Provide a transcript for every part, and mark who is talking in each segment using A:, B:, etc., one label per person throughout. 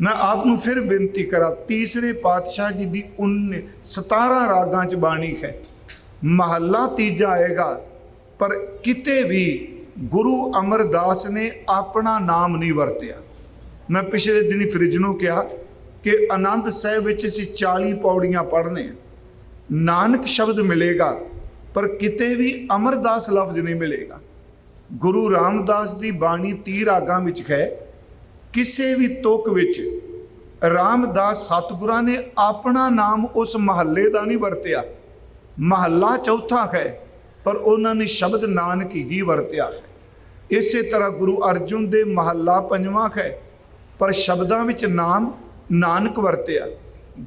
A: ਮੈਂ ਆਪ ਨੂੰ ਫਿਰ ਬੇਨਤੀ ਕਰਾਂ, ਤੀਸਰੇ ਪਾਤਸ਼ਾਹ ਜੀ ਦੀ 19 17 ਰਾਗਾਂ ਚ ਬਾਣੀ ਹੈ। ਮਹੱਲਾ ਤੀਜਾ ਆਏਗਾ, ਪਰ ਕਿਤੇ ਵੀ ਗੁਰੂ ਅਮਰਦਾਸ ਨੇ ਆਪਣਾ ਨਾਮ ਨਹੀਂ ਵਰਤਿਆ। ਮੈਂ ਪਿਛਲੇ ਦਿਨੀ ਫਰਿਜ ਨੂੰ ਕਿਹਾ ਕਿ ਆਨੰਦ ਸਾਹਿਬ ਵਿੱਚ ਅਸੀਂ 40 ਪੌੜੀਆਂ ਪੜ੍ਹਨੇ ਨਾਨਕ ਸ਼ਬਦ ਮਿਲੇਗਾ, ਪਰ ਕਿਤੇ ਵੀ ਅਮਰਦਾਸ ਲਫ਼ਜ਼ ਨਹੀਂ ਮਿਲੇਗਾ। ਗੁਰੂ ਰਾਮਦਾਸ ਦੀ ਬਾਣੀ 30 ਰਾਗਾਂ ਵਿੱਚ ਹੈ ਕਿਸੇ ਵੀ ਤੁਕ ਵਿੱਚ ਰਾਮਦਾਸ ਸਤਿਗੁਰਾਂ ਨੇ ਆਪਣਾ ਨਾਮ ਉਸ ਮਹੱਲੇ ਦਾ ਨਹੀਂ ਵਰਤਿਆ। ਮਹੱਲਾ ਚੌਥਾ ਹੈ, ਪਰ ਉਹਨਾਂ ਨੇ ਸ਼ਬਦ ਨਾਨਕ ਹੀ ਵਰਤਿਆ ਹੈ। ਇਸੇ ਤਰ੍ਹਾਂ ਗੁਰੂ ਅਰਜੁਨ ਦੇ ਮਹੱਲਾ ਪੰਜਵਾਂ ਹੈ, ਪਰ ਸ਼ਬਦਾਂ ਵਿੱਚ ਨਾਮ ਨਾਨਕ ਵਰਤਿਆ।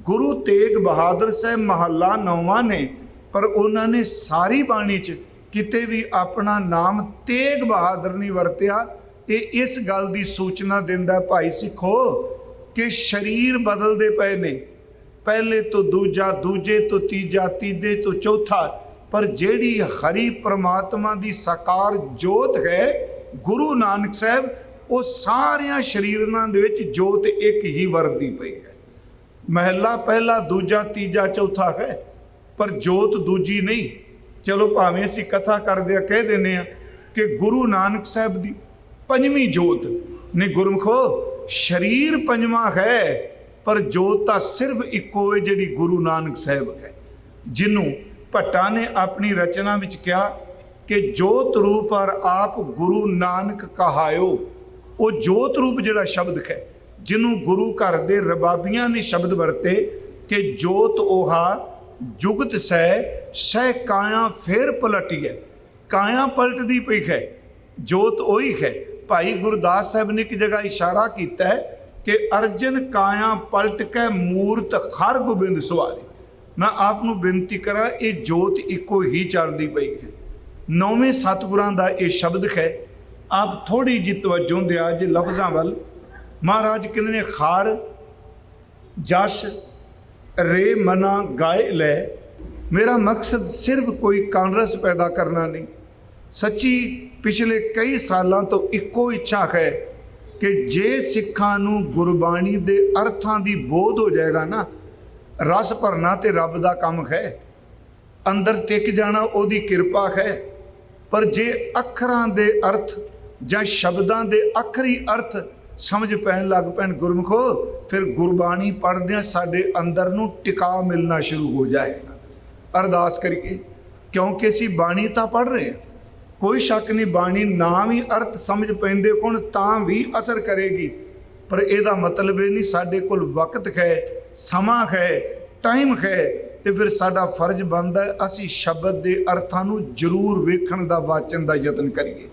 A: ਗੁਰੂ ਤੇਗ ਬਹਾਦਰ ਸਾਹਿਬ ਮਹੱਲਾ ਨੌਵਾਂ ਨੇ, ਪਰ ਉਹਨਾਂ ਨੇ ਸਾਰੀ ਬਾਣੀ 'ਚ ਕਿਤੇ ਵੀ ਆਪਣਾ ਨਾਮ ਤੇਗ ਬਹਾਦਰ ਨਹੀਂ ਵਰਤਿਆ। ਇਹ ਇਸ ਗੱਲ ਦੀ ਸੂਚਨਾ ਦਿੰਦਾ ਭਾਈ ਸਿੱਖੋ ਕਿ ਸਰੀਰ ਬਦਲਦੇ ਪਏ ਨੇ। ਪਹਿਲੇ ਤੋਂ ਦੂਜਾ, ਦੂਜੇ ਤੋਂ ਤੀਜਾ, ਤੀਜੇ ਤੋਂ ਚੌਥਾ, ਪਰ ਜਿਹੜੀ ਹਰੀ ਪ੍ਰਮਾਤਮਾ ਦੀ ਸਾਕਾਰ ਜੋਤ ਹੈ, ਗੁਰੂ ਨਾਨਕ ਸਾਹਿਬ, ਉਹ ਸਾਰਿਆਂ ਸ਼ਰੀਰਾਂ ਦੇ ਵਿੱਚ ਜੋਤ ਇੱਕ ਹੀ ਵਰਦੀ ਪਈ ਹੈ। ਮਹਿਲਾ ਪਹਿਲਾ, ਦੂਜਾ, ਤੀਜਾ, ਚੌਥਾ ਹੈ, ਪਰ ਜੋਤ ਦੂਜੀ ਨਹੀਂ। ਚਲੋ ਭਾਵੇਂ ਅਸੀਂ ਕਥਾ ਕਰਦੇ ਆ, ਕਹਿ ਦਿੰਦੇ ਆ ਕਿ ਗੁਰੂ ਨਾਨਕ ਸਾਹਿਬ ਦੀ ਪੰਜਵੀਂ ਜੋਤ। ਨੇ ਗੁਰਮਖੋ, ਸ਼ਰੀਰ ਪੰਜਵਾਂ ਹੈ, ਪਰ ਜੋਤ ਤਾਂ ਸਿਰਫ ਇੱਕੋ ਹੈ ਜਿਹੜੀ ਗੁਰੂ ਨਾਨਕ ਸਾਹਿਬ ਹੈ ਜਿਹਨੂੰ ਭੱਟਾ ਨੇ ਆਪਣੀ ਰਚਨਾ ਵਿੱਚ ਕਿਹਾ ਕਿ ਜੋਤ ਰੂਪ ਔਰ ਆਪ ਗੁਰੂ ਨਾਨਕ ਕਹਾਇਓ। ਉਹ ਜੋਤ ਰੂਪ ਜਿਹੜਾ ਸ਼ਬਦ ਹੈ ਜਿਹਨੂੰ ਗੁਰੂ ਘਰ ਦੇ ਰਬਾਬੀਆਂ ਨੇ ਸ਼ਬਦ ਵਰਤੇ ਕਿ ਜੋਤ 오ਹਾ ਜੁਗਤ ਸਹਿ ਸਹਿ ਕਾਇਆ ਫੇਰ ਪਲਟੀਐ। ਕਾਇਆ ਪਲਟਦੀ ਪਈ ਹੈ, ਜੋਤ ਉਹੀ ਹੈ ਭਾਈ ਗੁਰਦਾਸ ਸਾਹਿਬ ਨੇ ਇੱਕ ਜਗ੍ਹਾ ਇਸ਼ਾਰਾ ਕੀਤਾ ਹੈ ਕਿ ਅਰਜਨ ਕਾਇਆ ਪਲਟ ਕੇ ਮੂਰਤ ਖਰ ਗੋਬਿੰਦ ਸਵਾਰੀ ਮੈਂ ਆਪ ਨੂੰ ਬੇਨਤੀ ਕਰਾਂ, ਇਹ ਜੋਤ ਇੱਕੋ ਹੀ ਚੱਲਦੀ ਪਈ ਹੈ। ਨੌਵੇਂ ਸਤਿਗੁਰਾਂ ਦਾ ਇਹ ਸ਼ਬਦ ਹੈ, ਆਪ ਥੋੜੀ ਜਿਹੀ ਤਵੱਜੋ ਦਿਆ ਜੇ ਲਫ਼ਜ਼ਾਂ ਵੱਲ। ਮਹਾਰਾਜ ਕਹਿੰਦੇ ਨੇ, ਖਾਰ, ਜਸ, ਰੇ ਮਨਾ ਗਾਏ ਲੈ। ਮੇਰਾ ਮਕਸਦ ਸਿਰਫ ਕੋਈ ਕਾਂਗਰਸ ਪੈਦਾ ਕਰਨਾ ਨਹੀਂ ਸੱਚੀ ਪਿਛਲੇ ਕਈ ਸਾਲਾਂ ਤੋਂ ਇੱਕੋ ਇੱਛਾ ਹੈ ਕਿ ਜੇ ਸਿੱਖਾਂ ਨੂੰ ਗੁਰਬਾਣੀ ਦੇ ਅਰਥਾਂ ਦੀ ਬੋਧ ਹੋ ਜਾਏਗਾ ਨਾ, ਰਸ ਭਰਨਾ ਤੇ ਰੱਬ ਦਾ ਕੰਮ ਹੈ। ਅੰਦਰ ਟਿਕ ਜਾਣਾ ਉਹਦੀ ਕਿਰਪਾ ਹੈ। ਪਰ ਜੇ ਅੱਖਰਾਂ ਦੇ ਅਰਥ ਜਾਂ ਸ਼ਬਦਾਂ ਦੇ ਆਖਰੀ ਅਰਥ ਸਮਝ ਪੈਣ ਲੱਗ ਪੈਣ ਗੁਰਮਖੋ, ਫਿਰ ਗੁਰਬਾਣੀ ਪੜ੍ਹਦਿਆਂ ਸਾਡੇ ਅੰਦਰ ਨੂੰ ਟਿਕਾ ਮਿਲਣਾ ਸ਼ੁਰੂ ਹੋ ਜਾਏਗਾ। ਅਰਦਾਸ ਕਰੀਏ, ਕਿਉਂਕਿ ਅਸੀਂ ਬਾਣੀ ਤਾਂ ਪੜ੍ਹ ਰਹੇ ਹਾਂ। ਕੋਈ ਸ਼ੱਕ ਨਹੀਂ, ਬਾਣੀ ਨਾ ਵੀ ਅਰਥ ਸਮਝ ਪੈਂਦੇ ਕੋਣ ਤਾਂ ਵੀ ਅਸਰ ਕਰੇਗੀ। ਪਰ ਇਹਦਾ ਮਤਲਬ ਇਹ ਨਹੀਂ, ਸਾਡੇ ਕੋਲ ਵਕਤ ਹੈ, ਸਮਾਂ ਹੈ, ਟਾਈਮ ਹੈ ਤੇ ਫਿਰ ਸਾਡਾ ਫਰਜ਼ ਬਣਦਾ ਅਸੀਂ ਸ਼ਬਦ ਦੇ ਅਰਥਾਂ ਨੂੰ ਜ਼ਰੂਰ ਵੇਖਣ ਦਾ ਵਾਚਣ ਦਾ ਯਤਨ ਕਰੀਏ।